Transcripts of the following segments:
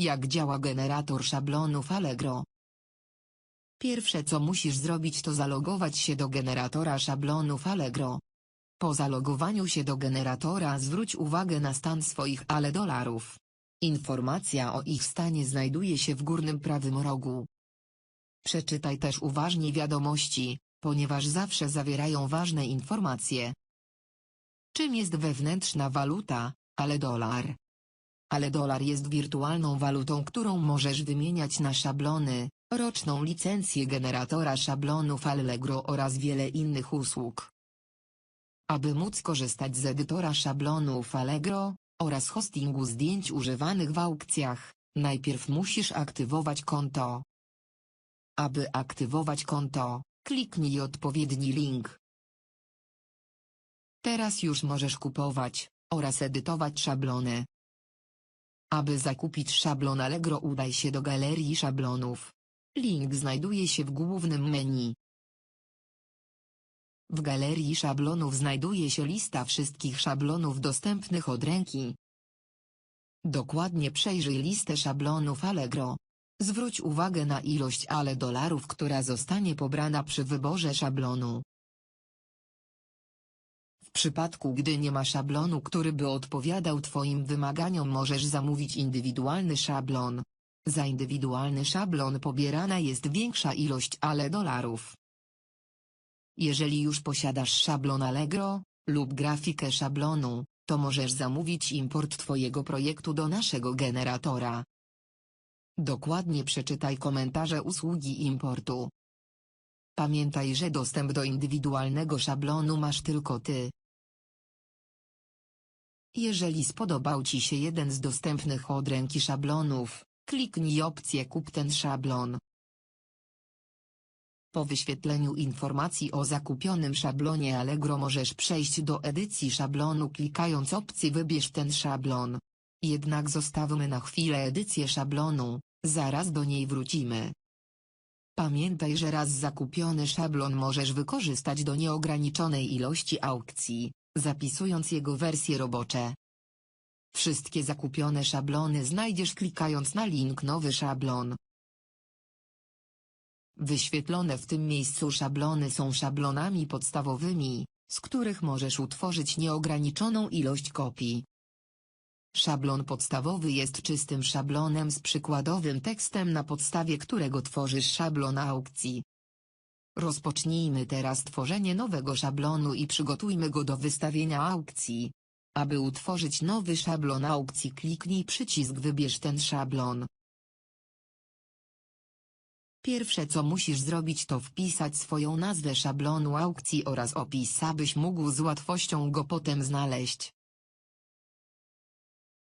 Jak działa generator szablonów Allegro? Pierwsze co musisz zrobić to zalogować się do generatora szablonów Allegro. Po zalogowaniu się do generatora zwróć uwagę na stan swoich ale dolarów. Informacja o ich stanie znajduje się w górnym prawym rogu. Przeczytaj też uważnie wiadomości, ponieważ zawsze zawierają ważne informacje. Czym jest wewnętrzna waluta, ale dolar? Ale dolar jest wirtualną walutą, którą możesz wymieniać na szablony, roczną licencję generatora szablonów Allegro oraz wiele innych usług. Aby móc korzystać z edytora szablonów Allegro oraz hostingu zdjęć używanych w aukcjach, najpierw musisz aktywować konto. Aby aktywować konto, kliknij odpowiedni link. Teraz już możesz kupować oraz edytować szablony. Aby zakupić szablon Allegro udaj się do galerii szablonów. Link znajduje się w głównym menu. W galerii szablonów znajduje się lista wszystkich szablonów dostępnych od ręki. Dokładnie przejrzyj listę szablonów Allegro. Zwróć uwagę na ilość ale dolarów, która zostanie pobrana przy wyborze szablonu. W przypadku gdy nie ma szablonu, który by odpowiadał Twoim wymaganiom możesz zamówić indywidualny szablon. Za indywidualny szablon pobierana jest większa ilość ale dolarów. Jeżeli już posiadasz szablon Allegro, lub grafikę szablonu, to możesz zamówić import Twojego projektu do naszego generatora. Dokładnie przeczytaj komentarze usługi importu. Pamiętaj, że dostęp do indywidualnego szablonu masz tylko Ty. Jeżeli spodobał Ci się jeden z dostępnych od ręki szablonów, kliknij opcję Kup ten szablon. Po wyświetleniu informacji o zakupionym szablonie Allegro możesz przejść do edycji szablonu klikając opcję Wybierz ten szablon. Jednak zostawmy na chwilę edycję szablonu, zaraz do niej wrócimy. Pamiętaj, że raz zakupiony szablon możesz wykorzystać do nieograniczonej ilości aukcji, zapisując jego wersje robocze. Wszystkie zakupione szablony znajdziesz klikając na link Nowy szablon. Wyświetlone w tym miejscu szablony są szablonami podstawowymi, z których możesz utworzyć nieograniczoną ilość kopii. Szablon podstawowy jest czystym szablonem z przykładowym tekstem na podstawie którego tworzysz szablon aukcji. Rozpocznijmy teraz tworzenie nowego szablonu i przygotujmy go do wystawienia aukcji. Aby utworzyć nowy szablon aukcji kliknij przycisk Wybierz ten szablon. Pierwsze co musisz zrobić to wpisać swoją nazwę szablonu aukcji oraz opis abyś mógł z łatwością go potem znaleźć.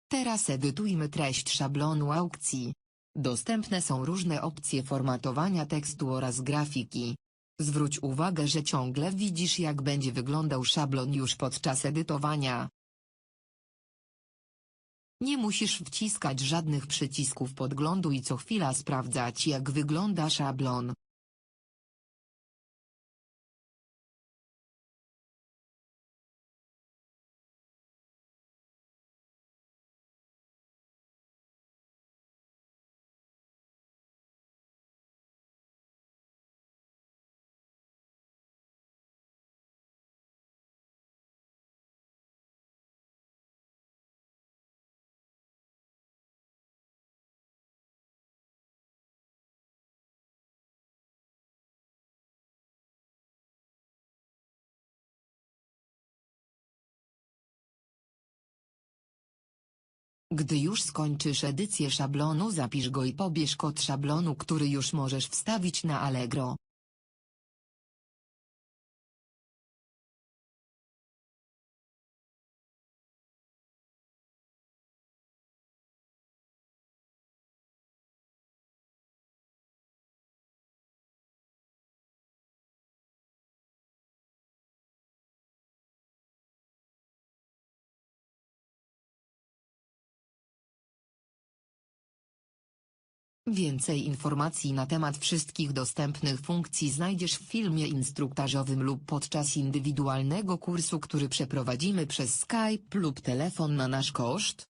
Teraz edytujmy treść szablonu aukcji. Dostępne są różne opcje formatowania tekstu oraz grafiki. Zwróć uwagę, że ciągle widzisz jak będzie wyglądał szablon już podczas edytowania. Nie musisz wciskać żadnych przycisków podglądu i co chwila sprawdzać jak wygląda szablon. Gdy już skończysz edycję szablonu zapisz go i pobierz kod szablonu który już możesz wstawić na Allegro. Więcej informacji na temat wszystkich dostępnych funkcji znajdziesz w filmie instruktażowym lub podczas indywidualnego kursu który przeprowadzimy przez Skype lub telefon na nasz koszt.